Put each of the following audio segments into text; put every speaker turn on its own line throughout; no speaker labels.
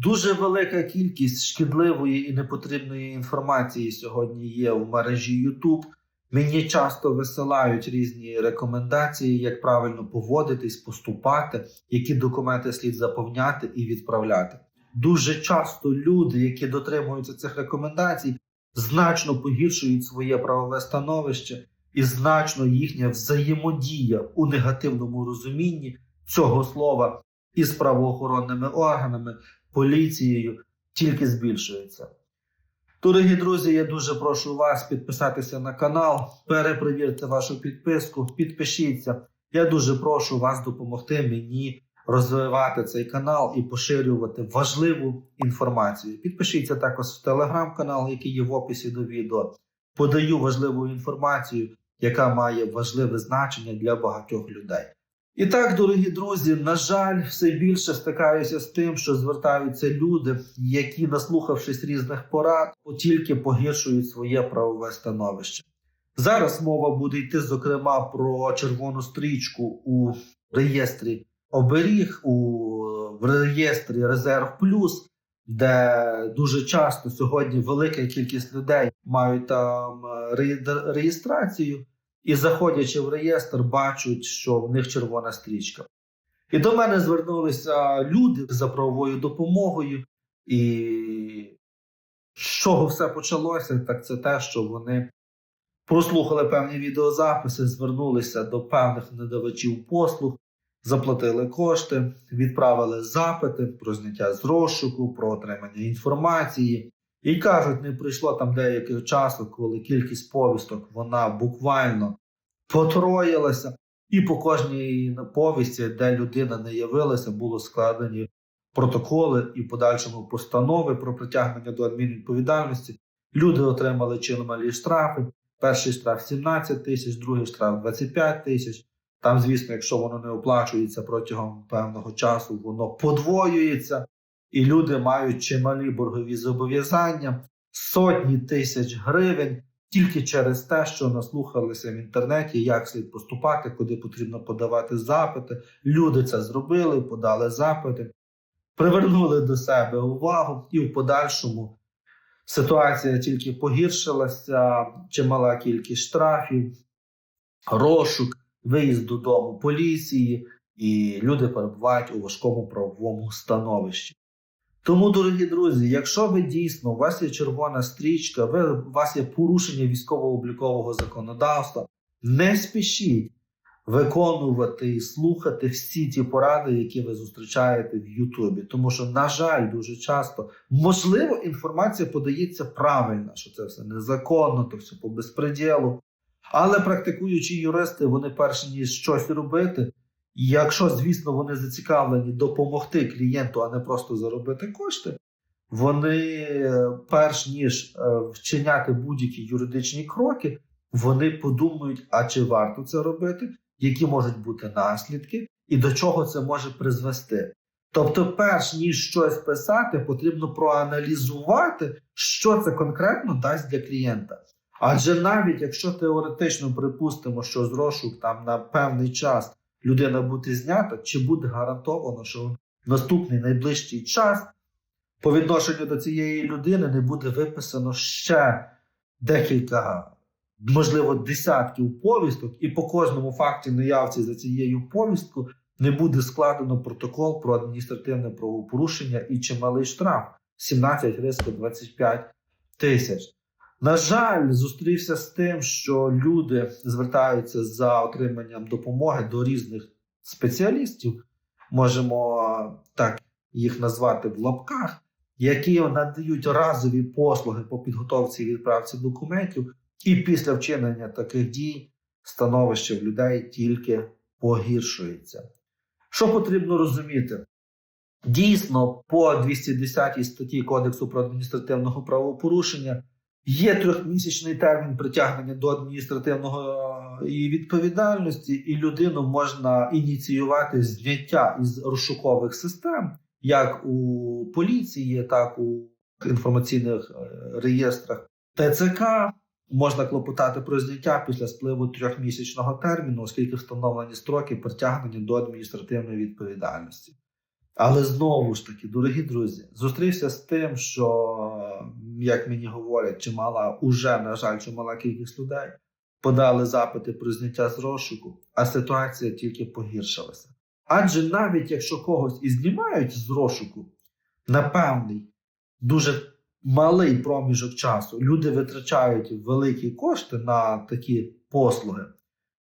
Дуже велика кількість шкідливої і непотрібної інформації сьогодні є в мережі YouTube. Мені часто висилають різні рекомендації, як правильно поводитись, поступати, які документи слід заповняти і відправляти. Дуже часто люди, які дотримуються цих рекомендацій, значно погіршують своє правове становище і значно їхня взаємодія у негативному розумінні цього слова із правоохоронними органами, поліцією тільки збільшується. Дорогі друзі, я дуже прошу вас підписатися на канал, перепровірте вашу підписку, підпишіться. Я дуже прошу вас допомогти мені розвивати цей канал і поширювати важливу інформацію. Підпишіться також в телеграм-канал, який є в описі до відео. Подаю важливу інформацію, яка має важливе значення для багатьох людей. І так, дорогі друзі, на жаль, все більше стикаюся з тим, що звертаються люди, які, наслухавшись різних порад, тільки погіршують своє правове становище. Зараз мова буде йти, зокрема, про червону стрічку у реєстрі оберіг, у реєстрі Резерв Плюс, де дуже часто сьогодні велика кількість людей мають там е, реєстрацію і, заходячи в реєстр, бачать, що в них червона стрічка. І до мене звернулися люди за правовою допомогою, і з чого все почалося, так це те, що вони прослухали певні відеозаписи, звернулися до певних надавачів послуг, заплатили кошти, відправили запити про зняття з розшуку, про отримання інформації. І кажуть, не пройшло там деякого часу, коли кількість повісток вона буквально потроїлася, і по кожній повісті, де людина не явилася, було складені протоколи і в подальшому постанови про притягнення до адмінвідповідальності. Люди отримали чималі штрафи. Перший штраф 17 тисяч, другий штраф 25 тисяч. Там, звісно, якщо воно не оплачується протягом певного часу, воно подвоюється, і люди мають чималі боргові зобов'язання, сотні тисяч гривень тільки через те, що наслухалися в інтернеті, як слід поступати, куди потрібно подавати запити. Люди це зробили, подали запити, привернули до себе увагу, і в подальшому ситуація тільки погіршилася, чимала кількість штрафів, розшук, виїзд додому поліції, і люди перебувають у важкому правовому становищі. Тому, дорогі друзі, якщо ви дійсно у вас є червона стрічка, ви, у вас є порушення військово-облікового законодавства, не спішіть виконувати і слухати всі ті поради, які ви зустрічаєте в Ютубі. Тому що, на жаль, дуже часто можливо інформація подається правильно, що це все незаконно, то все по безпреділу. Але практикуючі юристи, вони перш ніж щось робити. І якщо, звісно, вони зацікавлені допомогти клієнту, а не просто заробити кошти, вони, е, перш ніж е, вчиняти будь-які юридичні кроки, вони подумають, а чи варто це робити, які можуть бути наслідки, і до чого це може призвести. Тобто, перш ніж щось писати, потрібно проаналізувати, що це конкретно дасть для клієнта. Адже навіть якщо теоретично припустимо, що з розшук там на певний час людина буде знята, чи буде гарантовано, що в наступний найближчий час по відношенню до цієї людини не буде виписано ще декілька, можливо, десятків повісток, і по кожному факті наявці за цією повісткою не буде складено протокол про адміністративне правопорушення і чималий штраф 17 риска 25 тисяч. На жаль, зустрівся з тим, що люди звертаються за отриманням допомоги до різних спеціалістів, можемо так їх назвати в лапках, які надають разові послуги по підготовці і відправці документів, і після вчинення таких дій становище в людей тільки погіршується. Що потрібно розуміти? Дійсно, по 210 статті Кодексу про адміністративного правопорушення. Є трьохмісячний термін притягнення до адміністративної відповідальності, і людину можна ініціювати зняття із розшукових систем, як у поліції, так у інформаційних е, реєстрах ТЦК. Можна клопотати про зняття після спливу трьохмісячного терміну, оскільки встановлені строки притягнення до адміністративної відповідальності. Але знову ж таки, дорогі друзі, зустрівся з тим, що, як мені говорять, чимала, уже, на жаль, чимала кількість людей подали запити про зняття з розшуку, а ситуація тільки погіршилася. Адже навіть якщо когось і знімають з розшуку на певний дуже малий проміжок часу, люди витрачають великі кошти на такі послуги,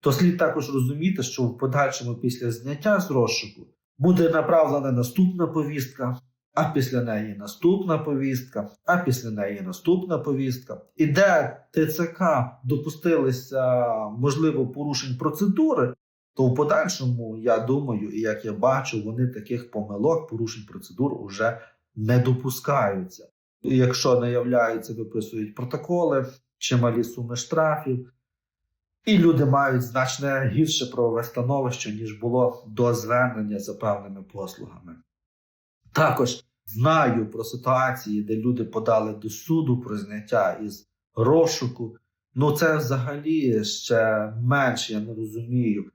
то слід також розуміти, що в подальшому після зняття з розшуку буде направлена наступна повістка, а після неї наступна повістка, а після неї наступна повістка. І де ТЦК допустилися, можливо, порушень процедури, то в подальшому, я думаю, і як я бачу, вони таких помилок, порушень процедур уже не допускаються. І якщо не являються, виписують протоколи, чималі суми штрафів, і люди мають значне гірше правове становище, ніж було до звернення за певними послугами. Також знаю про ситуації, де люди подали до суду про зняття із розшуку. Ну, це взагалі ще менше, я не розумію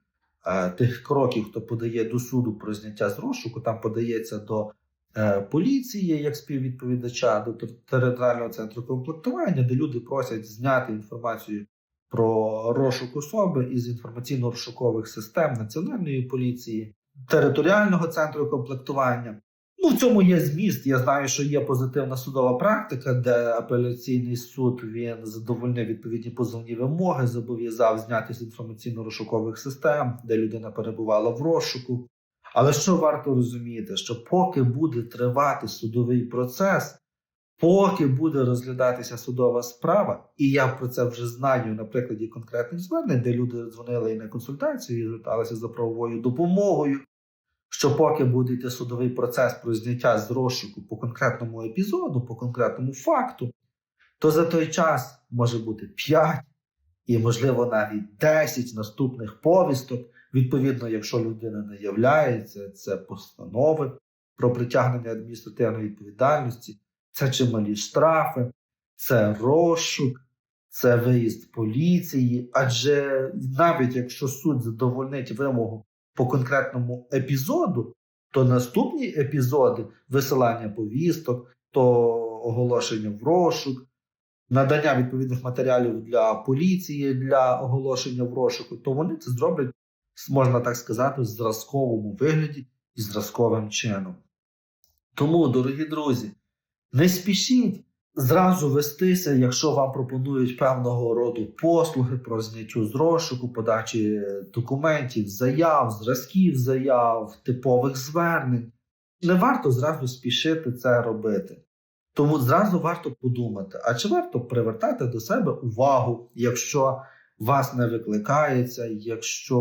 е, тих кроків, хто подає до суду про зняття з розшуку. Там подається до е, поліції як співвідповідача, до територіального центру комплектування, де люди просять зняти інформацію про розшук особи із інформаційно-розшукових систем Національної поліції, територіального центру комплектування. Ну, в цьому є зміст. Я знаю, що є позитивна судова практика, де апеляційний суд він задовольнив відповідні позовні вимоги, зобов'язав зняти з інформаційно-розшукових систем, де людина перебувала в розшуку. Але що варто розуміти, що поки буде тривати судовий процес, поки буде розглядатися судова справа, і я про це вже знаю на прикладі конкретних звернень, де люди дзвонили і на консультацію, і зверталися за правовою допомогою. Що поки буде йти судовий процес про зняття з розшуку по конкретному епізоду, по конкретному факту, то за той час може бути 5 і, можливо, навіть 10 наступних повісток. Відповідно, якщо людина не являється, це постанови про притягнення адміністративної відповідальності, це чималі штрафи, це розшук, це виїзд поліції. Адже навіть якщо суд задовольнить вимогу по конкретному епізоду, то наступні епізоди висилання повісток, то оголошення в розшук, надання відповідних матеріалів для поліції для оголошення в розшуку, то вони це зроблять, можна так сказати, в зразковому вигляді і зразковим чином. Тому, дорогі друзі, не спішіть зразу вестися, якщо вам пропонують певного роду послуги про зняттю з розшуку, подачі документів, заяв, зразків заяв, типових звернень. Не варто зразу спішити це робити. Тому зразу варто подумати, а чи варто привертати до себе увагу, якщо вас не викликається, якщо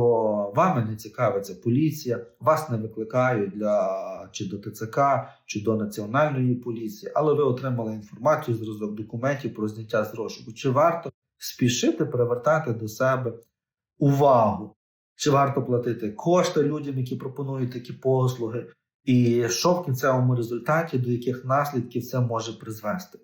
вами не цікавиться поліція, вас не викликають для чи до ТЦК, чи до національної поліції, але ви отримали інформацію зразок документів про зняття з розшуку. Чи варто спішити привертати до себе увагу? Чи варто платити кошти людям, які пропонують такі послуги? І що в кінцевому результаті, до яких наслідків це може призвести?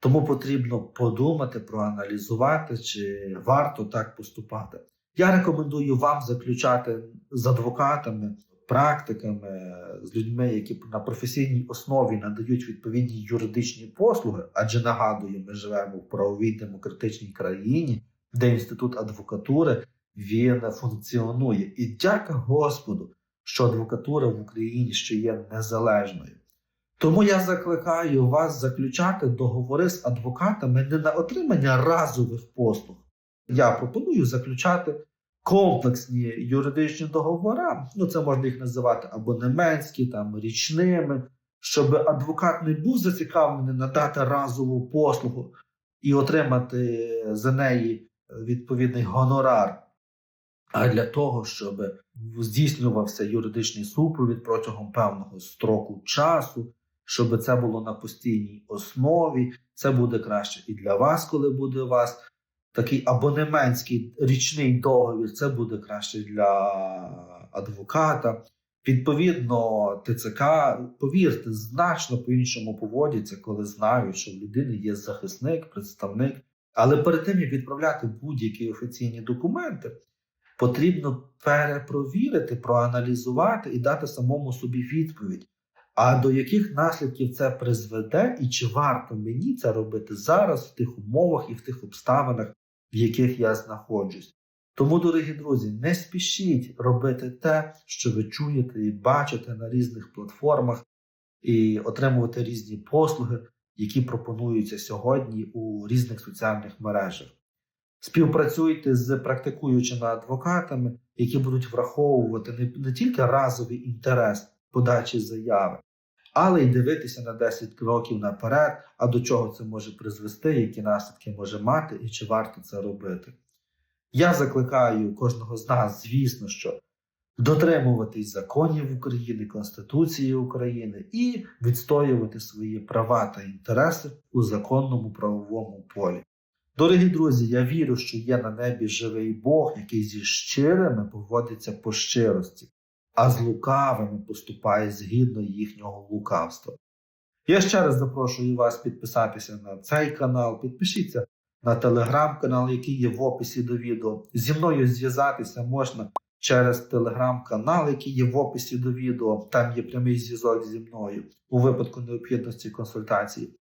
Тому потрібно подумати, проаналізувати, чи варто так поступати. Я рекомендую вам заключати з адвокатами, практиками, з людьми, які на професійній основі надають відповідні юридичні послуги, адже нагадую, ми живемо в правовій демократичній країні, де інститут адвокатури він функціонує. І дяка Господу, що адвокатура в Україні ще є незалежною. Тому я закликаю вас заключати договори з адвокатами не на отримання разових послуг. Я пропоную заключати комплексні юридичні договори. Ну, це можна їх називати абонементські, там річними, щоб адвокат не був зацікавлений надати разову послугу і отримати за неї відповідний гонорар. А для того, щоб здійснювався юридичний супровід протягом певного строку часу, щоб це було на постійній основі, це буде краще і для вас, коли буде у вас такий абонементський річний договір, це буде краще для адвоката. Відповідно, ТЦК, повірте, значно по-іншому поводяться, коли знають, що в людини є захисник, представник. Але перед тим як відправляти будь-які офіційні документи, Потрібно перепровірити, проаналізувати і дати самому собі відповідь. А до яких наслідків це призведе, і чи варто мені це робити зараз в тих умовах і в тих обставинах, в яких я знаходжусь? Тому, дорогі друзі, не спішіть робити те, що ви чуєте і бачите на різних платформах, і отримувати різні послуги, які пропонуються сьогодні у різних соціальних мережах. Співпрацюйте з практикуючими адвокатами, які будуть враховувати не, тільки разовий інтерес подачі заяви, але й дивитися на 10 років наперед, а до чого це може призвести, які наслідки може мати і чи варто це робити. Я закликаю кожного з нас, звісно, що дотримуватись законів України, Конституції України і відстоювати свої права та інтереси у законному правовому полі. Дорогі друзі, я вірю, що є на небі живий Бог, який зі щирими поводиться по щирості, а з лукавими поступає згідно їхнього лукавства. Я ще раз запрошую вас підписатися на цей канал, підпишіться на телеграм-канал, який є в описі до відео. Зі мною зв'язатися можна через телеграм-канал, який є в описі до відео. Там є прямий зв'язок зі мною у випадку необхідності консультації.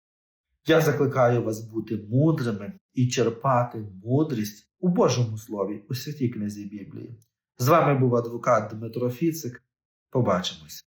Я закликаю вас бути мудрими і черпати мудрість у Божому Слові, у святій книзі Біблії. З вами був адвокат Дмитро Фіцик. Побачимось.